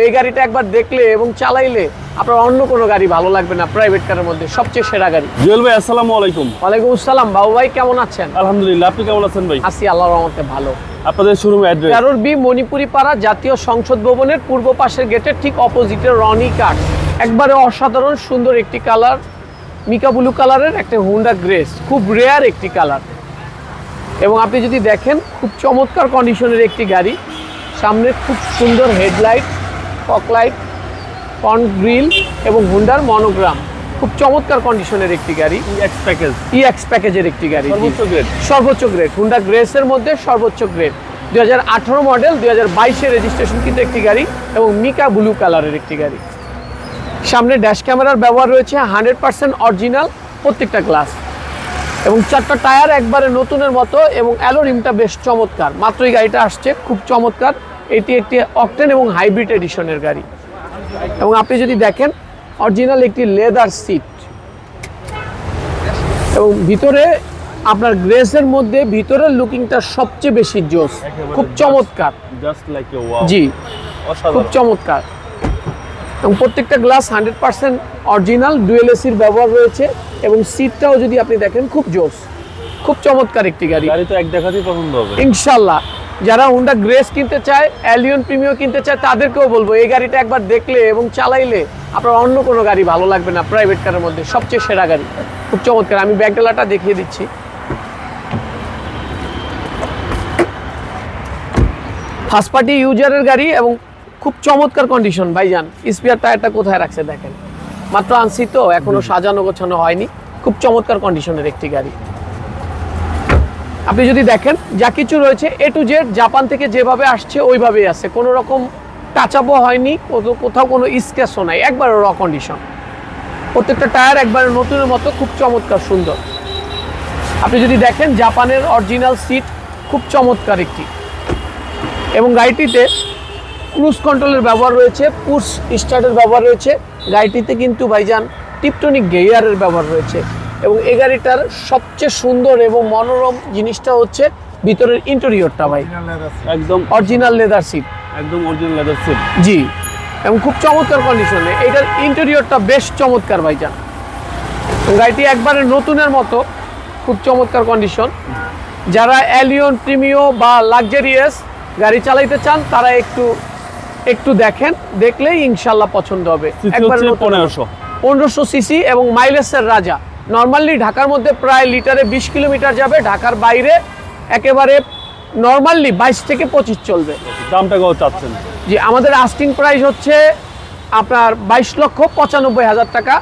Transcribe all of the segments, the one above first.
এই গাড়িটা একবার দেখলে এবং চালাইলে আপনার অন্য কোনো গাড়ি ভালো লাগবে না প্রাইভেট কারের মধ্যে সবচেয়ে সেরা গাড়ি। জুয়েল ভাই আসসালামু আলাইকুম। ওয়ালাইকুম আসসালাম বাবু ভাই কেমন আছেন? আলহামদুলিল্লাহ আপনি কেমন আছেন ভাই? আসি আল্লাহর রহমতে ভালো। আপনাদের শোরুম অ্যাড্রেস তেরোর বি মণিপুরি পাড়া জাতীয় সংসদ ভবনের পূর্ব পাশের গেটের ঠিক অপোজিটে রনি কাঠ একবারে অসাধারণ সুন্দর একটি কালার মিকা ব্লু কালারের একটা হুন্ডা গ্রেস খুব রেয়ার একটি কালার এবং আপনি যদি দেখেন খুব চমৎকার কন্ডিশনের একটি গাড়ি। সামনে খুব সুন্দর হেডলাইট ফকলাইট ফ্রন্ট গ্রিল এবং হুন্ডার মনোগ্রাম। খুব চমৎকার কন্ডিশনের একটি গাড়ি। ইএক্স প্যাকেজ ইএক্স প্যাকেজের একটি গাড়ি সর্বোচ্চ গ্রেড সর্বোচ্চ গ্রেড হুন্ডা গ্রেসের মধ্যে সর্বোচ্চ গ্রেড দুই হাজার আঠারো মডেল দুই হাজার বাইশের রেজিস্ট্রেশন কিন্তু একটি গাড়ি এবং মিকা ব্লু কালারের একটি গাড়ি। সামনে ড্যাশ ক্যামেরার ব্যবহার রয়েছে হান্ড্রেড পার্সেন্ট অরিজিনাল প্রত্যেকটা গ্লাস এবং চারটা টায়ার একবারে নতুনের মতো এবং অ্যালো রিমটা বেশ চমৎকার। মাত্রই গাড়িটা আসছে খুব চমৎকার। এটি একটি অকটেন এবং হাইব্রিড এডিশনের গাড়ি। এবং আপনি যদি দেখেন অরিজিনাল একটি লেদার সিট এবং ভিতরে আপনার গ্রেসের মধ্যে ভিতরের লুকিংটা সবচেয়ে বেশি জোস খুব চমৎকার। জি খুব চমৎকার। এবং প্রত্যেকটা glass hundred percent original dual এসির ব্যবহার রয়েছে এবং সিটটাও যদি আপনি দেখেন খুব জোস। খুব চমৎকার একটি গাড়ি। গাড়ি তো এক দেখাতেই পছন্দ হবে। ইনশাল্লাহ যারা হুন্ডা গ্রেস কিনতে চায় অ্যালিয়ন প্রিমিও কিনতে চায় তাদেরকেও বলব এই গাড়িটা একবার দেখলে এবং চালাইলে আপনার অন্য কোনো গাড়ি ভালো লাগবে না প্রাইভেট কারের মধ্যে সবচেয়ে সেরা গাড়ি। খুব চমৎকার আমি ব্যাগডালাটা দেখিয়ে দিচ্ছি। ফার্স্ট পার্টি ইউজারের গাড়ি এবং খুব চমৎকার কন্ডিশন ভাইজান স্পিয়ার টায়ারটা কোথায় রাখছে দেখেন। মাত্র আনছি তো এখনও সাজানো গোছানো হয়নি খুব চমৎকার কন্ডিশনের একটি গাড়ি। আপনি যদি দেখেন, যা কিছু রয়েছে এ টু জেড জাপান থেকে যেভাবে আসছে, ওইভাবেই আছে। কোনো রকম টাচাপও হয়নি কোথাও কোনো স্কেচও নাই একবারে র কন্ডিশন প্রত্যেকটা টায়ার একবারে নতুনের মতো, খুব চমৎকার, সুন্দর। আপনি যদি দেখেন, জাপানের অরিজিনাল সিট খুব চমৎকার একটি। এবং গাড়িটিতে ক্রুজ কন্ট্রোলের ব্যবহার রয়েছে পুশ স্টার্টের ব্যবহার রয়েছে। গাড়িটিতে কিন্তু ভাইজান টিপটনিক গেয়ারের ব্যবহার রয়েছে। এবং এই গাড়িটার সবচেয়ে সুন্দর এবং মনোরম জিনিসটা হচ্ছে ভিতরের ইন্টেরিয়রটা ভাই। একদম। অরিজিনাল লেদার সিট একদম অরিজিনাল লেদার সিট জি। এবং খুব চমৎকার কন্ডিশনে এটার ইন্টেরিয়রটা বেশ চমৎকার ভাইজান গাড়িটি একবারে নতুনের মতো। খুব চমৎকার কন্ডিশন যারা অ্যালিয়ন প্রিমিও বা লাক্সারিয়াস গাড়ি চালাইতে চান তারা একটু একটু দেখেন। দেখলেই ইনশাল্লাহ পছন্দ হবে। হচ্ছে পনেরোশো। পনেরোশো সিসি এবং মাইলেজের রাজা। নর্মালি ঢাকার মধ্যে প্রায় লিটারে বিশ কিলোমিটার যাবে ঢাকার বাইরে একেবারে নর্মালি বাইশ থেকে পঁচিশ চলবে। দামটা কত চাচ্ছেন? যে আমাদের আস্টিং প্রাইস হচ্ছে আপনার বাইশ লক্ষ পঁচানব্বই হাজার টাকা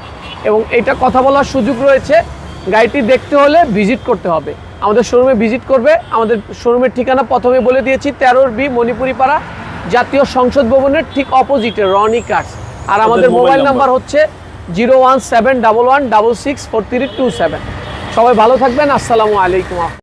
এবং এটা কথা বলার সুযোগ রয়েছে। গাড়িটি দেখতে হলে ভিজিট করতে হবে। আমাদের শোরুমে ভিজিট করবে। আমাদের শোরুমের ঠিকানা প্রথমে বলে দিয়েছি তেরোর বি মণিপুরি পাড়া জাতীয় সংসদ ভবনের ঠিক অপোজিটে রনি কার্স আর আমাদের মোবাইল। নাম্বার হচ্ছে zero one seven double one double six four three two seven. সবাই ভালো থাকবেন। আসসালামু আলাইকুম।